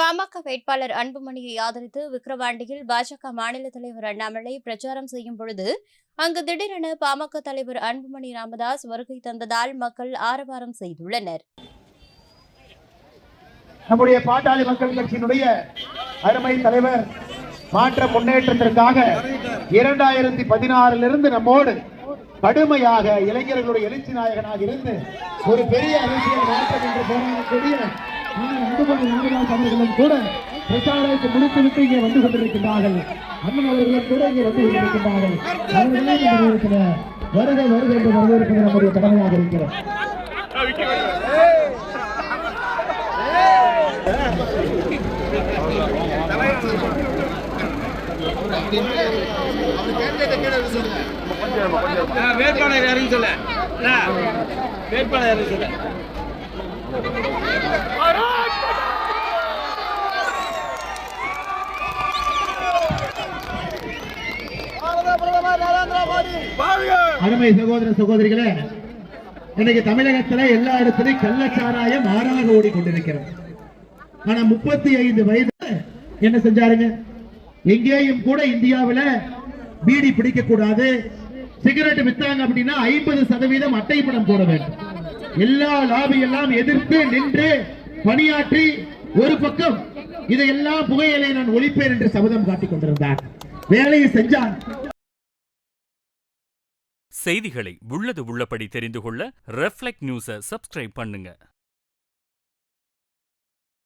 பாமக வேட்பாளர் அன்புமணியை ஆதரித்து விக்கிரவாண்டியில் பாஜக மாநில தலைவர் அண்ணாமலை பிரச்சாரம் செய்யும் பொழுது அங்கு திடீரென பாமக தலைவர் அன்புமணி ராமதாஸ் வருகை தந்ததால் மக்கள் ஆரவாரம் செய்துள்ளனர். நம்முடைய பாட்டாளி மக்கள் கட்சியினுடைய அருமை தலைவர் மாற்ற முன்னேற்றத்திற்காக இரண்டாயிரத்தி பதினாறிலிருந்து நம்மோடு கடுமையாக இளைஞர்களுடைய எழுச்சி நாயகனாக இருந்து ஒரு பெரிய அரசியல் மாற்றம் என்று அவர்களும் கூட பிரச்சாரத்தை முடித்துவிட்டு இங்கே வந்து கொண்டிருக்கின்றார்கள். அண்ணன் அவர்களும் கூட இங்கே வந்து கொண்டிருக்கின்றார்கள். அவர்களே இந்த நேரத்தில் வருக என்று வரவேற்பது நம்முடைய கடமையாக இருக்கிறது வேட்பாளர் யாருன்னு சொல்ல. வேட்பாளர் யாருன்னு சொல்ல. அருமை சகோதர சகோதரிகளே இன்னைக்கு தமிழகத்துல எல்லா இடத்துலயும் கள்ளச்சாராயம் ஆறாக ஓடிக்கொண்டிருக்கிறது. ஆனா முப்பத்தி ஐந்து வயது என்ன செஞ்சாருங்க? எங்கேயும் கூட இந்தியாவுல பீடி பிடிக்க கூடாது சிகரெட் வித்தாங்க அப்படின்னா ஐம்பது சதவீதம் அட்டை படம் போட வேண்டும். எல்லா லாபி எல்லாம் எதிர்த்து நின்று பணியாற்றி ஒரு பக்கம் இதையெல்லாம் புகையிலை நான் ஒழிப்பேன் என்று சபதம் காட்டிக் கொண்டிருந்தார் வேலையை செஞ்சான். செய்திகளை உள்ளது உள்ளபடி தெரிந்து கொள்ள ரெஃப்ளெக்ட் நியூஸை சப்ஸ்கிரைப் பண்ணுங்க.